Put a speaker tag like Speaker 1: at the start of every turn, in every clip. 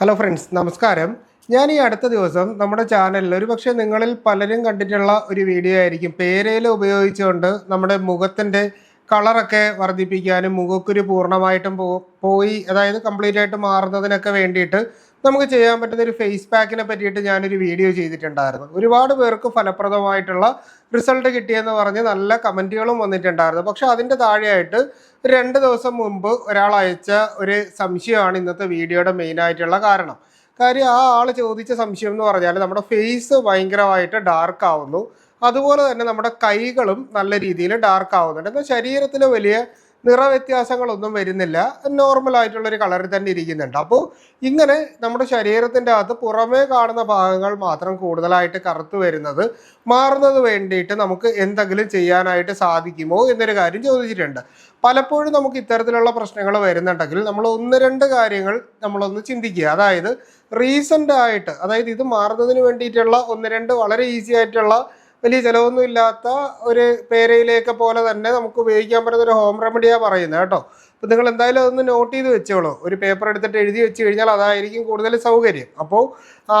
Speaker 1: Hello friends നമസ്കാരം. ഞാൻ ഈ അടുത്ത ദിവസം നമ്മുടെ ചാനലിൽ ഒരു പക്ഷേ നിങ്ങളിൽ പലരും കണ്ടിട്ടുള്ള ഒരു വീഡിയോ ആയിരിക്കും. പേരയിൽ ഉപയോഗിച്ചുകൊണ്ട് നമ്മുടെ മുഖത്തിന്റെ കളറൊക്കെ വർദ്ധിപ്പിക്കാനും മുഖക്കുരു പൂർണമായിട്ടും പോയി അതായത് കംപ്ലീറ്റ് ആയിട്ട് മാറുന്നതിനൊക്കെ വേണ്ടിയിട്ട് നമുക്ക് ചെയ്യാൻ പറ്റുന്ന ഒരു ഫേസ് പാക്കിനെ പറ്റിയിട്ട് ഞാനൊരു വീഡിയോ ചെയ്തിട്ടുണ്ടായിരുന്നു. ഒരുപാട് പേർക്ക് ഫലപ്രദമായിട്ടുള്ള റിസൾട്ട് കിട്ടിയെന്ന് പറഞ്ഞ് നല്ല കമന്റുകളും വന്നിട്ടുണ്ടായിരുന്നു. പക്ഷെ അതിന്റെ താഴെയായിട്ട് രണ്ട് ദിവസം മുമ്പ് ഒരാൾ അയച്ച ഒരു സംശയമാണ് ഇന്നത്തെ വീഡിയോയുടെ മെയിനായിട്ടുള്ള കാരണം. കാര്യം ആ ആൾ ചോദിച്ച സംശയം എന്ന് പറഞ്ഞാൽ നമ്മുടെ ഫേസ് ഭയങ്കരമായിട്ട് ഡാർക്ക് ആവുന്നു. അതുപോലെ തന്നെ നമ്മുടെ കൈകളും നല്ല രീതിയിൽ ഡാർക്ക് ആവുന്നുണ്ട്. എന്നാൽ ശരീരത്തിൽ വലിയ നിറവ്യത്യാസങ്ങളൊന്നും വരുന്നില്ല. നോർമൽ ആയിട്ടുള്ള ഒരു കളറിൽ തന്നെ ഇരിക്കുന്നുണ്ട്. അപ്പോൾ ഇങ്ങനെ നമ്മുടെ ശരീരത്തിന്റെ അകത്ത് പുറമേ കാണുന്ന ഭാഗങ്ങൾ മാത്രം കൂടുതലായിട്ട് കറുത്ത് വരുന്നത് മാറുന്നത് വേണ്ടിയിട്ട് നമുക്ക് എന്തെങ്കിലും ചെയ്യാനായിട്ട് സാധിക്കുമോ എന്നൊരു കാര്യം ചോദിച്ചിട്ടുണ്ട്. പലപ്പോഴും നമുക്ക് ഇത്തരത്തിലുള്ള പ്രശ്നങ്ങൾ വരുന്നുണ്ടെങ്കിൽ നമ്മൾ ഒന്ന് രണ്ട് കാര്യങ്ങൾ നമ്മളൊന്ന് ചിന്തിക്കുക. അതായത് റീസെന്റ് ആയിട്ട് അതായത് ഇത് മാറുന്നതിന് വേണ്ടിയിട്ടുള്ള ഒന്ന് രണ്ട് വളരെ ഈസി ആയിട്ടുള്ള വലിയ ചിലവൊന്നും ഇല്ലാത്ത ഒരു പേരയിലേക്ക് പോലെ തന്നെ നമുക്ക് ഉപയോഗിക്കാൻ പറ്റുന്ന ഒരു ഹോം റെമഡിയാണ് പറയുന്നത് കേട്ടോ. അപ്പോൾ നിങ്ങൾ എന്തായാലും അതൊന്ന് നോട്ട് ചെയ്ത് വെച്ചോളൂ. ഒരു പേപ്പർ എടുത്തിട്ട് എഴുതി വെച്ച് കഴിഞ്ഞാൽ അതായിരിക്കും കൂടുതൽ സൗകര്യം. അപ്പോൾ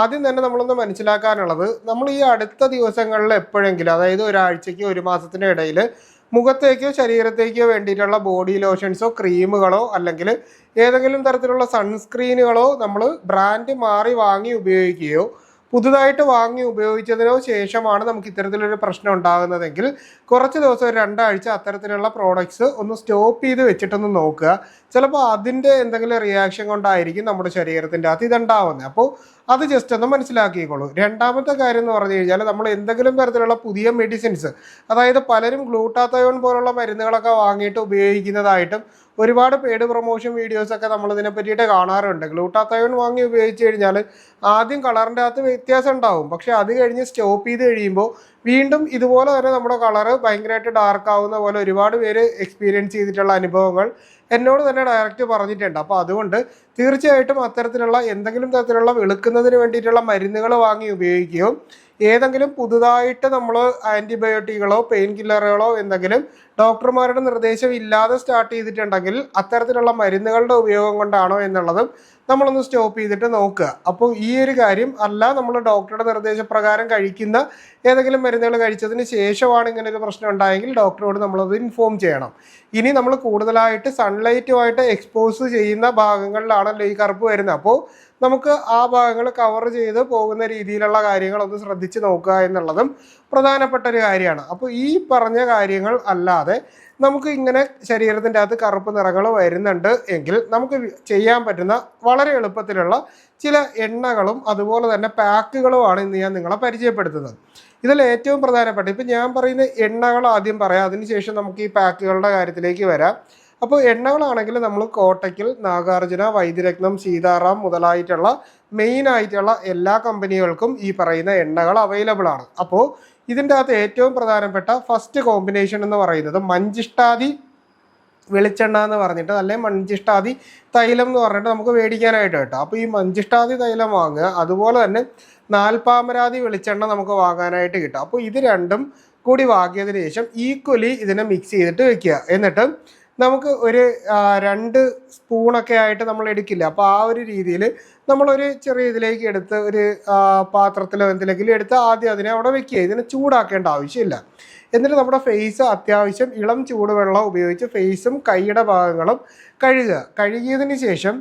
Speaker 1: ആദ്യം തന്നെ നമ്മളൊന്ന് മനസ്സിലാക്കാനുള്ളത് നമ്മൾ ഈ അടുത്ത ദിവസങ്ങളിൽ എപ്പോഴെങ്കിലും അതായത് ഒരാഴ്ചയ്ക്കോ ഒരു മാസത്തിന്റെ ഇടയിൽ മുഖത്തേക്കോ ശരീരത്തേക്കോ വേണ്ടിയിട്ടുള്ള ബോഡി ലോഷൻസോ ക്രീമുകളോ അല്ലെങ്കിൽ ഏതെങ്കിലും തരത്തിലുള്ള സൺസ്ക്രീനുകളോ നമ്മൾ ബ്രാൻഡ് മാറി വാങ്ങി ഉപയോഗിക്കുകയോ പുതുതായിട്ട് വാങ്ങി ഉപയോഗിച്ചതിനോ ശേഷമാണ് നമുക്ക് ഇത്തരത്തിലൊരു പ്രശ്നം ഉണ്ടാകുന്നതെങ്കിൽ കുറച്ച് ദിവസം ഒരു രണ്ടാഴ്ച അത്തരത്തിലുള്ള പ്രോഡക്ട്സ് ഒന്ന് സ്റ്റോപ്പ് ചെയ്ത് വെച്ചിട്ടൊന്ന് നോക്കുക. ചിലപ്പോൾ അതിന്റെ എന്തെങ്കിലും റിയാക്ഷൻ കൊണ്ടായിരിക്കും നമ്മുടെ ശരീരത്തിന്റെ അകത്ത് ഇതുണ്ടാവുന്നത്. അപ്പോൾ അത് ജസ്റ്റ് ഒന്ന് മനസ്സിലാക്കിക്കോളൂ. രണ്ടാമത്തെ കാര്യം എന്ന് പറഞ്ഞു കഴിഞ്ഞാൽ നമ്മൾ എന്തെങ്കിലും തരത്തിലുള്ള പുതിയ മെഡിസിൻസ് അതായത് പലരും ഗ്ലൂട്ടാത്തയോൺ പോലുള്ള മരുന്നുകളൊക്കെ വാങ്ങിയിട്ട് ഉപയോഗിക്കുന്നതായിട്ടും ഒരുപാട് പെയ്ഡ് പ്രൊമോഷൻ വീഡിയോസ് ഒക്കെ നമ്മൾ ഇതിനെ പറ്റിയിട്ട് കാണാറുണ്ട്. ഗ്ലൂട്ടാത്തയോൺ വാങ്ങി ഉപയോഗിച്ച് കഴിഞ്ഞാൽ ആദ്യം കളറിന്റെ അകത്ത് വ്യത്യാസം ഉണ്ടാവും. പക്ഷെ അത് കഴിഞ്ഞ് സ്റ്റോപ്പ് ചെയ്ത് കഴിയുമ്പോൾ വീണ്ടും ഇതുപോലെ തന്നെ നമ്മുടെ കളറ് ഭയങ്കരമായിട്ട് ഡാർക്ക് ആവുന്ന പോലെ ഒരുപാട് പേര് എക്സ്പീരിയൻസ് ചെയ്തിട്ടുള്ള അനുഭവങ്ങൾ എന്നോട് തന്നെ ഡയറക്റ്റ് പറഞ്ഞിട്ടുണ്ട്. അപ്പോൾ അതുകൊണ്ട് തീർച്ചയായിട്ടും അത്തരത്തിലുള്ള എന്തെങ്കിലും തരത്തിലുള്ള വെളുക്കുന്നതിന് വേണ്ടിയിട്ടുള്ള മരുന്നുകൾ വാങ്ങി ഉപയോഗിക്കുകയും ഏതെങ്കിലും പുതുതായിട്ട് നമ്മൾ ആന്റിബയോട്ടിക്കുകളോ പെയിൻ കില്ലറുകളോ എന്തെങ്കിലും ഡോക്ടർമാരുടെ നിർദ്ദേശം ഇല്ലാതെ സ്റ്റാർട്ട് ചെയ്തിട്ടുണ്ടെങ്കിൽ അത്തരത്തിലുള്ള മരുന്നുകളുടെ ഉപയോഗം കൊണ്ടാണോ എന്നുള്ളതും നമ്മളൊന്ന് സ്റ്റോപ്പ് ചെയ്തിട്ട് നോക്കുക. അപ്പോൾ ഈ ഒരു കാര്യം അല്ല നമ്മൾ ഡോക്ടറുടെ നിർദ്ദേശപ്രകാരം കഴിക്കുന്ന ഏതെങ്കിലും മരുന്നുകൾ കഴിച്ചതിന് ശേഷമാണ് ഇങ്ങനെ ഒരു പ്രശ്നം ഉണ്ടായെങ്കിൽ ഡോക്ടറോട് നമ്മളത് ഇൻഫോം ചെയ്യണം. ഇനി നമ്മൾ കൂടുതലായിട്ട് സൺലൈറ്റുമായിട്ട് എക്സ്പോസ് ചെയ്യുന്ന ഭാഗങ്ങളിലാണല്ലോ ഈ കറുപ്പ് വരുന്നത്. അപ്പോൾ നമുക്ക് ആ ഭാഗങ്ങൾ കവർ ചെയ്ത് പോകുന്ന രീതിയിലുള്ള കാര്യങ്ങൾ ഒന്ന് ശ്രദ്ധിച്ച് നോക്കുക എന്നുള്ളതും പ്രധാനപ്പെട്ട ഒരു കാര്യമാണ്. അപ്പോൾ ഈ പറഞ്ഞ കാര്യങ്ങൾ അല്ലാതെ നമുക്ക് ഇങ്ങനെ ശരീരത്തിന്റെ അകത്ത് കറുപ്പ് നിറങ്ങൾ വരുന്നുണ്ട് എങ്കിൽ നമുക്ക് ചെയ്യാൻ പറ്റുന്ന വളരെ എളുപ്പത്തിലുള്ള ചില എണ്ണകളും അതുപോലെ തന്നെ പാക്കുകളുമാണ് ഇന്ന് ഞാൻ നിങ്ങളെ പരിചയപ്പെടുത്തുന്നത്. ഇതിൽ ഏറ്റവും പ്രധാനപ്പെട്ട ഇപ്പം ഞാൻ പറയുന്ന എണ്ണകൾ ആദ്യം പറയാം. അതിനുശേഷം നമുക്ക് ഈ പാക്കുകളുടെ കാര്യത്തിലേക്ക് വരാം. അപ്പോൾ എണ്ണകളാണെങ്കിൽ നമ്മൾ കോട്ടയ്ക്കിൽ നാഗാർജുന വൈദ്യരത്നം സീതാറാം മുതലായിട്ടുള്ള മെയിൻ ആയിട്ടുള്ള എല്ലാ കമ്പനികൾക്കും ഈ പറയുന്ന എണ്ണകൾ അവൈലബിൾ ആണ്. അപ്പോൾ ഇതിന്റെ അകത്ത് ഏറ്റവും പ്രധാനപ്പെട്ട ഫസ്റ്റ് കോമ്പിനേഷൻ എന്ന് പറയുന്നത് മഞ്ചിഷ്ടാദി വെളിച്ചെണ്ണ എന്ന് പറഞ്ഞിട്ട് അല്ലെങ്കിൽ മഞ്ചിഷ്ടാദി തൈലം എന്ന് പറഞ്ഞിട്ട് നമുക്ക് മേടിക്കാനായിട്ട് കേട്ടോ. അപ്പോൾ ഈ മഞ്ചിഷ്ടാദി തൈലം വാങ്ങുക അതുപോലെ തന്നെ നാൽപ്പാമരാതി വെളിച്ചെണ്ണ നമുക്ക് വാങ്ങാനായിട്ട് കിട്ടും. അപ്പോൾ ഇത് രണ്ടും കൂടി വാങ്ങിയതിന് ശേഷം ഈക്വലി ഇതിനെ മിക്സ് ചെയ്തിട്ട് വെക്കുക. എന്നിട്ട് നമുക്ക് ഒരു രണ്ട് സ്പൂണൊക്കെ ആയിട്ട് നമ്മൾ എടുക്കില്ല. അപ്പോൾ ആ ഒരു രീതിയിൽ നമ്മളൊരു ചെറിയ ഇതിലേക്ക് എടുത്ത് ഒരു പാത്രത്തിലോ എന്തിലെങ്കിലും എടുത്ത് ആദ്യം അതിനെ അവിടെ വെക്കുക. ഇതിനെ ചൂടാക്കേണ്ട ആവശ്യമില്ല. എന്നിട്ട് നമ്മുടെ ഫേസ് അത്യാവശ്യം ഇളം ചൂടുവെള്ളം ഉപയോഗിച്ച് ഫേസും കൈയുടെ ഭാഗങ്ങളും കഴുകുക. കഴുകിയതിന് ശേഷം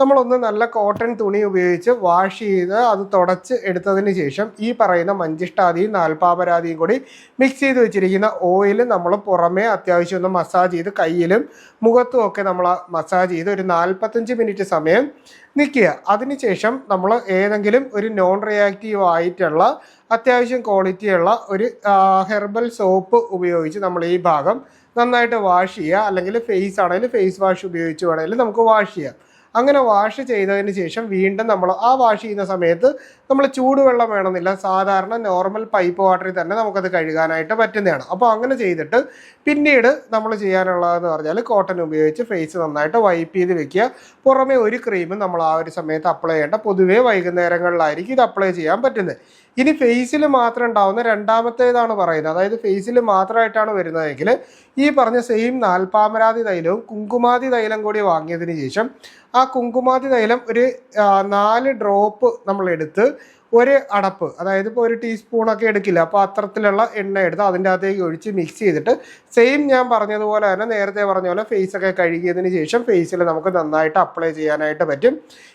Speaker 1: നമ്മളൊന്ന് നല്ല കോട്ടൺ തുണി ഉപയോഗിച്ച് വാഷ് ചെയ്ത് അത് തുടച്ച് എടുത്തതിന് ശേഷം ഈ പറയുന്ന മഞ്ചിഷ്ടാദിയും നാൽപ്പാപരാതിയും കൂടി മിക്സ് ചെയ്ത് വെച്ചിരിക്കുന്ന ഓയിൽ നമ്മൾ പുറമേ അത്യാവശ്യം ഒന്ന് മസാജ് ചെയ്ത് കയ്യിലും മുഖത്തും ഒക്കെ നമ്മൾ മസാജ് ചെയ്ത് ഒരു നാൽപ്പത്തഞ്ച് മിനിറ്റ് സമയം നിൽക്കുക. അതിനുശേഷം നമ്മൾ ഏതെങ്കിലും ഒരു നോൺ റിയാക്റ്റീവ് ആയിട്ടുള്ള അത്യാവശ്യം ക്വാളിറ്റിയുള്ള ഒരു ഹെർബൽ സോപ്പ് ഉപയോഗിച്ച് നമ്മൾ ഈ ഭാഗം നന്നായിട്ട് വാഷ് ചെയ്യുക. അല്ലെങ്കിൽ ഫേസ് ആണെങ്കിൽ ഫേസ് വാഷ് ഉപയോഗിച്ച് വേണമെങ്കിൽ നമുക്ക് വാഷ് ചെയ്യാം. അങ്ങനെ വാഷ് ചെയ്തതിന് ശേഷം വീണ്ടും നമ്മൾ ആ വാഷ് ചെയ്യുന്ന സമയത്ത് നമ്മൾ ചൂടുവെള്ളം വേണമെന്നില്ല. സാധാരണ നോർമൽ പൈപ്പ് വാട്ടറിൽ തന്നെ നമുക്കത് കഴുകാനായിട്ട് പറ്റുന്നതാണ്. അപ്പോൾ അങ്ങനെ ചെയ്തിട്ട് പിന്നീട് നമ്മൾ ചെയ്യാനുള്ളതെന്ന് പറഞ്ഞാൽ കോട്ടൺ ഉപയോഗിച്ച് ഫേസ് നന്നായിട്ട് വൈപ്പ് ചെയ്ത് വെക്കുക. പുറമെ ഒരു ക്രീമും നമ്മൾ ആ ഒരു സമയത്ത് അപ്ലൈ ചെയ്യേണ്ട. പൊതുവേ വൈകുന്നേരങ്ങളിലായിരിക്കും ഇത് അപ്ലൈ ചെയ്യാൻ പറ്റുന്നത്. ഇനി ഫേസിൽ മാത്രം ഉണ്ടാവുന്ന രണ്ടാമത്തേതാണ് പറയുന്നത്. അതായത് ഫേസിൽ മാത്രമായിട്ടാണ് വരുന്നതെങ്കിൽ ഈ പറഞ്ഞ സെയിം നാൽപ്പാമരാതി തൈലവും കുങ്കുമാതി തൈലം കൂടി വാങ്ങിയതിന് ശേഷം ആ കുങ്കുമാതി തൈലം ഒരു നാല് ഡ്രോപ്പ് നമ്മൾ എടുത്ത് ഒരു അടപ്പ് അതായത് ഇപ്പോൾ ഒരു ടീസ്പൂണൊക്കെ എടുക്കില്ല അപ്പോൾ അത്തരത്തിലുള്ള എണ്ണ എടുത്ത് അതിന്റെ അകത്തേക്ക് ഒഴിച്ച് മിക്സ് ചെയ്തിട്ട് സെയിം ഞാൻ പറഞ്ഞതുപോലെ തന്നെ നേരത്തെ പറഞ്ഞ പോലെ ഫേസൊക്കെ കഴുകിയതിന് ശേഷം ഫേസിൽ നമുക്ക് നന്നായിട്ട് അപ്ലൈ ചെയ്യാനായിട്ട് പറ്റും.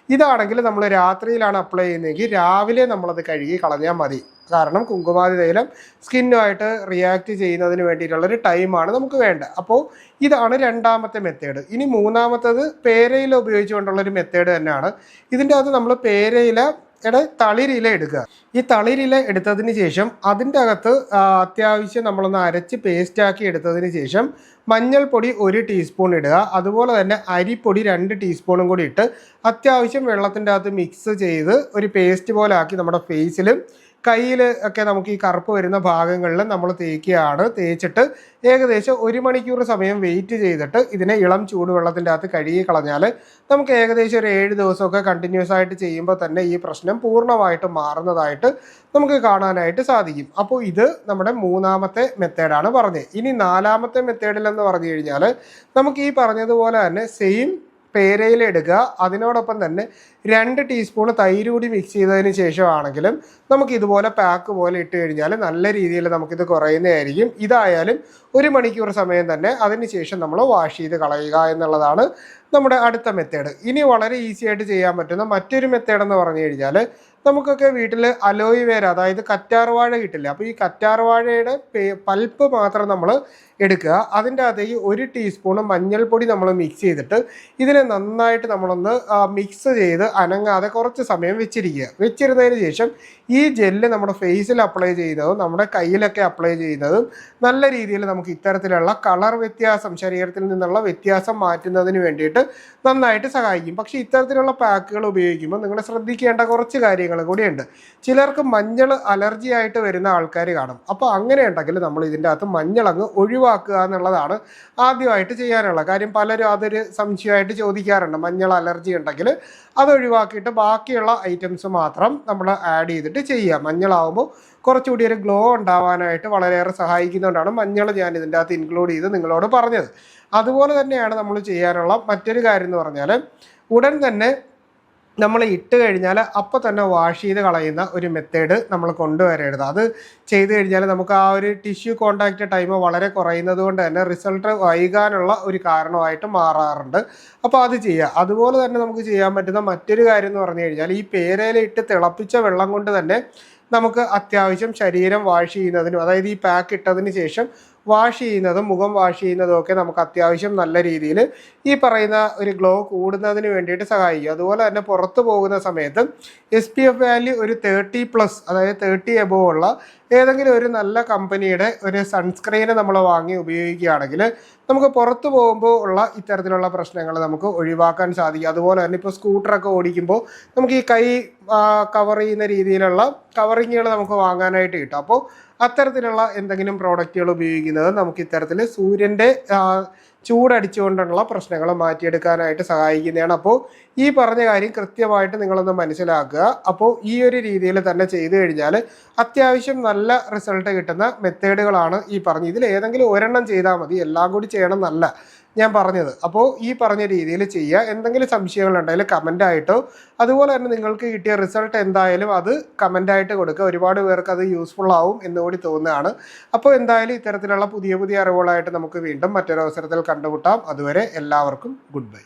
Speaker 1: ഇതാണെങ്കിൽ നമ്മൾ രാത്രിയിലാണ് അപ്ലൈ ചെയ്യുന്നതെങ്കിൽ രാവിലെ നമ്മളത് കഴുകി കളഞ്ഞാൽ മതി. കാരണം കുങ്കുമാതി തൈലം സ്കിന്നുമായിട്ട് റിയാക്ട് ചെയ്യുന്നതിന് വേണ്ടിയിട്ടുള്ളൊരു ടൈമാണ് നമുക്ക് വേണ്ടത്. അപ്പോൾ ഇതാണ് രണ്ടാമത്തെ മെത്തേഡ് ഇനി മൂന്നാമത്തത് പേരയില ഉപയോഗിച്ചുകൊണ്ടുള്ളൊരു മെത്തേഡ് തന്നെയാണ്. ഇതിന്റെ അകത്ത് നമ്മൾ പേരയില യുടെ തളിരില എടുക്കുക ഈ തളിരില എടുത്തതിന് ശേഷം അതിന്റെ അകത്ത് അത്യാവശ്യം നമ്മളൊന്ന് അരച്ച് പേസ്റ്റാക്കി എടുത്തതിന് ശേഷം മഞ്ഞൾപ്പൊടി ഒരു ടീസ്പൂൺ ഇടുക. അതുപോലെ തന്നെ അരിപ്പൊടി രണ്ട് ടീസ്പൂണും കൂടി ഇട്ട് അത്യാവശ്യം വെള്ളത്തിന്റെ അകത്ത് മിക്സ് ചെയ്ത് ഒരു പേസ്റ്റ് പോലെ ആക്കി നമ്മുടെ ഫേസിലും കയ്യിൽ ഒക്കെ നമുക്ക് ഈ കറുപ്പ് വരുന്ന ഭാഗങ്ങളിൽ നമ്മൾ തേക്കുകയാണ്. തേച്ചിട്ട് ഏകദേശം ഒരു മണിക്കൂർ സമയം വെയിറ്റ് ചെയ്തിട്ട് ഇതിനെ ഇളം ചൂടുവെള്ളത്തിന്റെ അകത്ത് കഴുകി കളഞ്ഞാൽ നമുക്ക് ഏകദേശം ഒരു ഏഴ് ദിവസമൊക്കെ കണ്ടിന്യൂസ് ആയിട്ട് ചെയ്യുമ്പോൾ തന്നെ ഈ പ്രശ്നം പൂർണമായിട്ട് മാറുന്നതായിട്ട് നമുക്ക് കാണാനായിട്ട് സാധിക്കും. അപ്പോൾ ഇത് നമ്മുടെ മൂന്നാമത്തെ മെത്തേഡാണ് പറഞ്ഞത്. ഇനി നാലാമത്തെ മെത്തേഡിൽ എന്ന് പറഞ്ഞു കഴിഞ്ഞാൽ നമുക്ക് ഈ പറഞ്ഞതുപോലെ തന്നെ സെയിം പേരയിലെടുക്കുക. അതിനോടൊപ്പം തന്നെ രണ്ട് ടീസ്പൂൺ തൈര് കൂടി മിക്സ് ചെയ്തതിന് ശേഷമാണെങ്കിലും നമുക്ക് ഇതുപോലെ പാക്ക് പോലെ ഇട്ട് കഴിഞ്ഞാൽ നല്ല രീതിയിൽ നമുക്കിത് കുറയുന്നതായിരിക്കും. ഇതായാലും ഒരു മണിക്കൂർ സമയം തന്നെ അതിന് ശേഷം നമ്മൾ വാഷ് ചെയ്ത് കളയുക എന്നുള്ളതാണ് നമ്മുടെ അടുത്ത മെത്തേഡ് ഇനി വളരെ ഈസി ആയിട്ട് ചെയ്യാൻ പറ്റുന്ന മറ്റൊരു മെത്തേഡ് എന്ന് പറഞ്ഞു കഴിഞ്ഞാൽ നമുക്കൊക്കെ വീട്ടിൽ അലോയ് വേര അതായത് കറ്റാർവാഴ കിട്ടില്ല? അപ്പോൾ ഈ കറ്റാർവാഴയുടെ പൾപ്പ് മാത്രം നമ്മൾ എടുക്കുക. അതിന്റെ അകത്തേക്ക് ഒരു ടീസ്പൂൺ മഞ്ഞൾപ്പൊടി നമ്മൾ മിക്സ് ചെയ്തിട്ട് ഇതിനെ നന്നായിട്ട് നമ്മളൊന്ന് മിക്സ് ചെയ്ത് അനങ്ങാതെ കുറച്ച് സമയം വെച്ചിരിക്കുക. വെച്ചിരുന്നതിന് ശേഷം ഈ ജെല്ല് നമ്മുടെ ഫേസിൽ അപ്ലൈ ചെയ്യുന്നതും നമ്മുടെ കയ്യിലൊക്കെ അപ്ലൈ ചെയ്യുന്നതും നല്ല രീതിയിൽ നമുക്ക് ഇത്തരത്തിലുള്ള കളർ വ്യത്യാസം ശരീരത്തിൽ നിന്നുള്ള വ്യത്യാസം മാറ്റുന്നതിന് വേണ്ടിയിട്ട് നന്നായിട്ട് സഹായിക്കും. പക്ഷേ ഇത്തരത്തിലുള്ള പാക്കുകൾ ഉപയോഗിക്കുമ്പോൾ നിങ്ങൾ ശ്രദ്ധിക്കേണ്ട കുറച്ച് കാര്യങ്ങൾ കൂടിയുണ്ട്. ചിലർക്ക് മഞ്ഞൾ അലർജി ആയിട്ട് വരുന്ന ആൾക്കാർ കാണും. അപ്പോൾ അങ്ങനെ ഉണ്ടെങ്കിൽ നമ്മൾ ഇതിന്റെ അകത്ത് മഞ്ഞളങ്ങ് ഒഴിവാക്കുക എന്നുള്ളതാണ് ആദ്യമായിട്ട് ചെയ്യാനുള്ള കാര്യം. പലരും അതൊരു സംശയമായിട്ട് ചോദിക്കാറുണ്ട്. മഞ്ഞൾ അലർജി ഉണ്ടെങ്കിൽ അത് ഒഴിവാക്കിയിട്ട് ബാക്കിയുള്ള ഐറ്റംസ് മാത്രം നമ്മൾ ആഡ് ചെയ്തിട്ട് ചെയ്യുക. മഞ്ഞളാവുമ്പോൾ കുറച്ചുകൂടി ഒരു ഗ്ലോ ഉണ്ടാവാനായിട്ട് വളരെയേറെ സഹായിക്കുന്നതുകൊണ്ടാണ് മഞ്ഞൾ ഞാൻ ഇതിന്റെ അകത്ത് ഇൻക്ലൂഡ് ചെയ്ത് നിങ്ങളോട് പറഞ്ഞത്. അതുപോലെ തന്നെയാണ് നമ്മൾ ചെയ്യാനുള്ള മറ്റൊരു കാര്യം എന്ന് പറഞ്ഞാൽ ഉടൻ തന്നെ നമ്മൾ ഇട്ട് കഴിഞ്ഞാൽ അപ്പോൾ തന്നെ വാഷ് ചെയ്ത് കളയുന്ന ഒരു മെത്തേഡ് നമ്മൾ കൊണ്ടുവരരുത്. അത് ചെയ്ത് കഴിഞ്ഞാൽ നമുക്ക് ആ ഒരു ടിഷ്യൂ കോണ്ടാക്റ്റ് ടൈം വളരെ കുറയുന്നത് കൊണ്ട് തന്നെ റിസൾട്ട് വൈകാനുള്ള ഒരു കാരണമായിട്ട് മാറാറുണ്ട്. അപ്പോൾ അത് ചെയ്യുക. അതുപോലെ തന്നെ നമുക്ക് ചെയ്യാൻ പറ്റുന്ന മറ്റൊരു കാര്യം എന്ന് പറഞ്ഞു കഴിഞ്ഞാൽ ഈ പേരയില ഇട്ട് തിളപ്പിച്ച വെള്ളം കൊണ്ട് തന്നെ നമുക്ക് അത്യാവശ്യം ശരീരം വാഷ് ചെയ്യുന്നതിനും അതായത് ഈ പാക്ക് ഇട്ടതിന് ശേഷം വാഷ് ചെയ്യുന്നതും മുഖം വാഷ് ചെയ്യുന്നതും ഒക്കെ നമുക്ക് അത്യാവശ്യം നല്ല രീതിയിൽ ഈ പറയുന്ന ഒരു ഗ്ലോ കൂടുന്നതിന് വേണ്ടിയിട്ട് സഹായിക്കും. അതുപോലെ തന്നെ പുറത്തു പോകുന്ന സമയത്ത് എസ് പി എഫ് വാല്യൂ ഒരു തേർട്ടി പ്ലസ് അതായത് തേർട്ടി എബോ ഉള്ള ഏതെങ്കിലും ഒരു നല്ല കമ്പനിയുടെ ഒരു സൺസ്ക്രീന് നമ്മൾ വാങ്ങി ഉപയോഗിക്കുകയാണെങ്കിൽ നമുക്ക് പുറത്തു പോകുമ്പോൾ ഉള്ള ഇത്തരത്തിലുള്ള പ്രശ്നങ്ങൾ നമുക്ക് ഒഴിവാക്കാൻ സാധിക്കും. അതുപോലെ തന്നെ ഇപ്പോൾ സ്കൂട്ടറൊക്കെ ഓടിക്കുമ്പോൾ നമുക്ക് ഈ കൈ കവർ ചെയ്യുന്ന രീതിയിലുള്ള കവറിങ്ങുകൾ നമുക്ക് വാങ്ങാനായിട്ട് കിട്ടും. അപ്പോൾ അത്തരത്തിലുള്ള എന്തെങ്കിലും പ്രോഡക്റ്റുകൾ ഉപയോഗിക്കുന്നത് നമുക്ക് ഇത്തരത്തിൽ സൂര്യന്റെ ചൂടടിച്ചുകൊണ്ടുള്ള പ്രശ്നങ്ങൾ മാറ്റിയെടുക്കാനായിട്ട് സഹായിക്കുന്നതാണ്. അപ്പോൾ ഈ പറഞ്ഞ കാര്യം കൃത്യമായിട്ട് നിങ്ങളൊന്ന് മനസ്സിലാക്കുക. അപ്പോൾ ഈ ഒരു രീതിയിൽ തന്നെ ചെയ്തു കഴിഞ്ഞാൽ അത്യാവശ്യം നല്ല റിസൾട്ട് കിട്ടുന്ന മെത്തേഡുകളാണ് ഈ പറഞ്ഞത് ഇതിൽ ഏതെങ്കിലും ഒരെണ്ണം ചെയ്താൽ മതി. എല്ലാം കൂടി ചെയ്യണം എന്നല്ല. ഞാൻ പറഞ്ഞത്. അപ്പോൾ ഈ പറഞ്ഞ രീതിയിൽ ചെയ്യുക. എന്തെങ്കിലും സംശയങ്ങളുണ്ടെങ്കിൽ കമന്റ് ആയിട്ടോ അതുപോലെ തന്നെ നിങ്ങൾക്ക് കിട്ടിയ റിസൾട്ട് എന്തായാലും അത് കമന്റായിട്ട് കൊടുക്കുക. ഒരുപാട് പേർക്ക് അത് യൂസ്ഫുൾ ആവും എന്നുകൂടി തോന്നുകയാണ്. അപ്പോൾ എന്തായാലും ഇത്തരത്തിലുള്ള പുതിയ പുതിയ അറിവുകളായിട്ട് നമുക്ക് വീണ്ടും മറ്റൊരവസരത്തിൽ കണ്ടുമുട്ടാം. അതുവരെ എല്ലാവർക്കും ഗുഡ് ബൈ